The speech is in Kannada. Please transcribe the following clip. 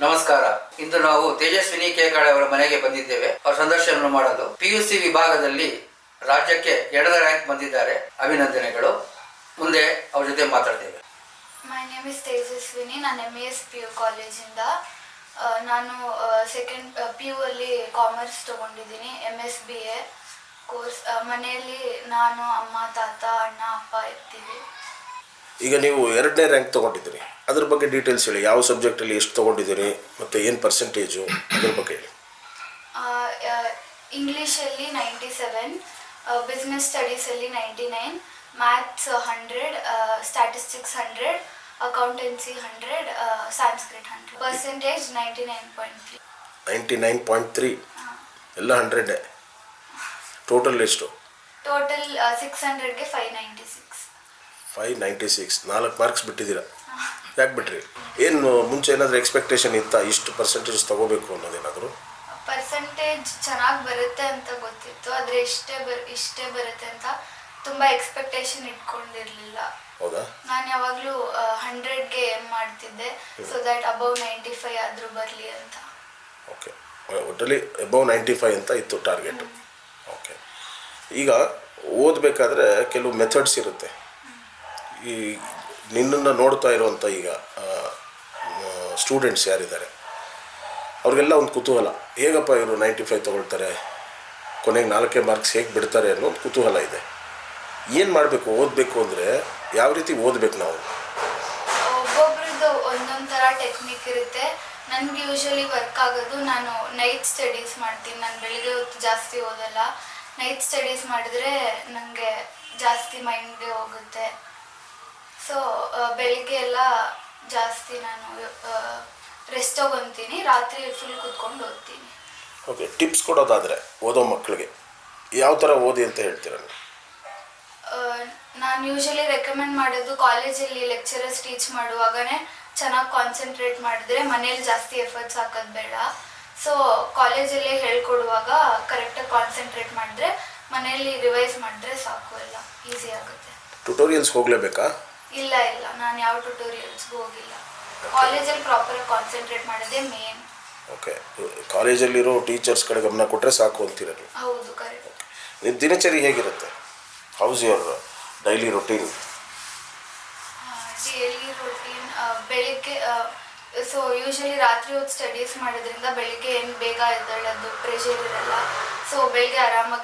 ನಮಸ್ಕಾರ. ಇಂದು ನಾವು ತೇಜಸ್ವಿನಿ ಕೇಕಾಳೆ ಅವರ ಮನೆಗೆ ಬಂದಿದ್ದೇವೆ. ಅವರ ಸಂದರ್ಶನ ಮಾಡಲು ಪಿಯುಸಿ ವಿಭಾಗದಲ್ಲಿ ರಾಜ್ಯಕ್ಕೆ ಎರಡನೇ ರ್ಯಾಂಕ್ ಬಂದಿದ್ದಾರೆ ಅಭಿನಂದನೆಗಳು. ಮುಂದೆ ಅವ್ರ ಜೊತೆ ಮಾತಾಡ್ತೇವೆ. My name is Tejaswini. ನಾನು ಎಂ ಎಸ್ ಪಿ ಯು ಕಾಲೇಜಿಂದ ಆ, ನಾನು ಸೆಕೆಂಡ್ ಪಿ ಯು ಅಲ್ಲಿ ಕಾಮರ್ಸ್ ತಗೊಂಡಿದ್ದೀನಿ. M S B A course ಮನೆಯಲ್ಲಿ ನಾನು ಅಮ್ಮ ತಾತ ಅಣ್ಣ ಅಪ್ಪ ಇರ್ತೀವಿ. ಈಗ ನೀವು ಎರಡನೇ ರ್ಯಾಂಕ್ ತೊಗೊಂಡಿದ್ದೀರಿ. ಅದ್ರ ಬಗ್ಗೆ ಡೀಟೇಲ್ಸ್ ಹೇಳಿ. ಯಾವ ಸಬ್ಜೆಕ್ಟಲ್ಲಿ ಎಷ್ಟು ತೊಗೊಂಡಿದ್ದೀರಿ ಮತ್ತು ಏನು ಪರ್ಸೆಂಟೇಜು ಅದ್ರ ಬಗ್ಗೆ ಹೇಳಿ. ಇಂಗ್ಲೀಷಲ್ಲಿ ninety seven business ಸ್ಟಡೀಸಲ್ಲಿ ninety nine maths hundred statistics hundred accountancy hundred Sanskrit hundred percentage ninety nine point three ninety nine point three ಎಲ್ಲ ಹಂಡ್ರೆಡ್ ಟೋಟಲ್ ಎಷ್ಟು? Total six ಹಂಡ್ರೆಡ್ಗೆ five ninety six five ninety six ನಾಲ್ಕು ಮಾರ್ಕ್ಸ್ ಬಿಟ್ಟಿದ್ದೀರಾ? ಯಾಕೆ ಬಿಟ್ರಿ? ಏನು ಮುಂಚೆ ಏನಾದರೂ ಎಕ್ಸ್ಪೆಕ್ಟೇಷನ್ ಇತ್ತಾ? ಇಷ್ಟು ಪರ್ಸೆಂಟೇಜ್ ತೊಗೋಬೇಕು ಅನ್ನೋದೇನಾದರೂ ಪರ್ಸೆಂಟೇಜ್ ಚೆನ್ನಾಗಿ ಬರುತ್ತೆ ಅಂತ ಗೊತ್ತಿತ್ತು. ಆದರೆ ಇಷ್ಟೇ ಬರ್ ಇಷ್ಟೇ ಬರುತ್ತೆ ಅಂತ ತುಂಬ ಎಕ್ಸ್ಪೆಕ್ಟೇಷನ್ ಇಟ್ಕೊಂಡಿರಲಿಲ್ಲ. ಹೌದಾ? ನಾನು ಯಾವಾಗಲೂ ಹಂಡ್ರೆಡ್ಗೆ ಏಮ್ ಮಾಡ್ತಿದ್ದೆ. So that above ninety five ಆದರೂ ಬರಲಿ ಅಂತ. ಓಕೆ ಒಟ್ಟಲ್ಲಿ ಅಬೌವ್ ನೈಂಟಿ ಫೈವ್ ಅಂತ ಇತ್ತು ಟಾರ್ಗೆಟ್ ಓಕೆ ಈಗ ಓದಬೇಕಾದ್ರೆ ಕೆಲವು ಮೆಥಡ್ಸ್ ಇರುತ್ತೆ. ಈ ನಿನ್ನನ್ನು ನೋಡ್ತಾ ಇರುವಂಥ ಈಗ ಸ್ಟೂಡೆಂಟ್ಸ್ ಯಾರಿದ್ದಾರೆ? ಅವ್ರಿಗೆಲ್ಲ ಒಂದು ಕುತೂಹಲ. ಹೇಗಪ್ಪ ಇವರು ನೈಂಟಿ ಫೈವ್ ತೊಗೊಳ್ತಾರೆ? ಕೊನೆಗೆ ನಾಲ್ಕೇ ಮಾರ್ಕ್ಸ್ ಹೇಗೆ ಬಿಡ್ತಾರೆ ಅನ್ನೋ ಒಂದು ಕುತೂಹಲ ಇದೆ. ಏನು ಮಾಡಬೇಕು, ಓದಬೇಕು ಅಂದರೆ ಯಾವ ರೀತಿ ಓದಬೇಕು ನಾವು? ಒಬ್ಬೊಬ್ರದ್ದು ಒಂದೊಂದು ಥರ ಟೆಕ್ನಿಕ್ ಇರುತ್ತೆ. ನನಗೆ ಯೂಶಲಿ ವರ್ಕ್ ಆಗೋದು ನಾನು ನೈಟ್ ಸ್ಟಡೀಸ್ ಮಾಡ್ತೀನಿ. ನಾನು ಬೆಳಿಗ್ಗೆ ಹೊತ್ತು ಜಾಸ್ತಿ ಓದಲ್ಲ. ನೈಟ್ ಸ್ಟಡೀಸ್ ಮಾಡಿದ್ರೆ ನನಗೆ ಜಾಸ್ತಿ ಮೈಂಡ್ಗೆ ಹೋಗುತ್ತೆ. ಸೊ ಬೆಳಿಗ್ಗೆ ಎಲ್ಲ ಜಾಸ್ತಿ ನಾನು ರೆಸ್ಟ್ ತಗೊತೀನಿ. ರಾತ್ರಿ ಫುಲ್ ಕೂತ್ಕೊಂಡು ಓದ್ತೀನಿ. ಓಕೆ ಟಿಪ್ಸ್ ಕೊಡೋದಾದರೆ ಓದೋ ಮಕ್ಕಳಿಗೆ ಯಾವ ಥರ ಓದಿ ಅಂತ ಹೇಳ್ತೀರ ನೀವು? ನಾನು ಯೂಶಲಿ ರೆಕಮೆಂಡ್ ಮಾಡೋದು ಕಾಲೇಜಲ್ಲಿ ಲೆಕ್ಚರರ್ಸ್ ಟೀಚ್ ಮಾಡುವಾಗನೇ ಚೆನ್ನಾಗಿ ಕಾನ್ಸಂಟ್ರೇಟ್ ಮಾಡಿದ್ರೆ ಮನೇಲಿ ಜಾಸ್ತಿ ಎಫರ್ಟ್ಸ್ ಹಾಕೋದು ಬೇಡ. ಸೊ ಕಾಲೇಜಲ್ಲೇ ಹೇಳ್ಕೊಡುವಾಗ ಕರೆಕ್ಟಾಗಿ ಕಾನ್ಸಂಟ್ರೇಟ್ ಮಾಡಿದ್ರೆ ಮನೆಯಲ್ಲಿ ರಿವೈಸ್ ಮಾಡಿದ್ರೆ ಸಾಕು ಎಲ್ಲ ಈಸಿ ಆಗುತ್ತೆ. ಟ್ಯುಟೋರಿಯಲ್ಸ್ ಹೋಗಲೇಬೇಕಾ? ಇಲ್ಲ ಇಲ್ಲ. ನಾನು ಯಾವ ಟ್ಯುಟೋರಿಯಲ್ಸ್ಗೂ ಹೋಗಿಲ್ಲ. ಕಾಲೇಜಲ್ಲಿ ಪ್ರಾಪರಾಗಿ ಕಾನ್ಸಂಟ್ರೇಟ್ ಮಾಡೋದೇ ಮೇನ್ ಓಕೆ ಕಾಲೇಜಲ್ಲಿರೋ ಟೀಚರ್ಸ್ ಕಡೆ ಗಮನ ಕೊಟ್ಟರೆ ಸಾಕು ಅಂತೀರ ನೀವು ಹೌದು ಕರೆಕ್ಟ್ ನಿಮ್ಮ ದಿನಚರಿ ಹೇಗಿರುತ್ತೆ? How's your daily routine daily routine ಬೆಳಿಗ್ಗೆ ಸೊ ಯೂಶಲಿ ರಾತ್ರಿ ಹೊತ್ತು ಸ್ಟಡೀಸ್ ಮಾಡೋದ್ರಿಂದ ಬೆಳಿಗ್ಗೆ ಏನು ಬೇಗ ಎದ್ದೇಳೋದು ಪ್ರೆಷರ್ ಇರಲ್ಲ. ಸೊ ಬೆಳಿಗ್ಗೆ ಆರಾಮಾಗಿ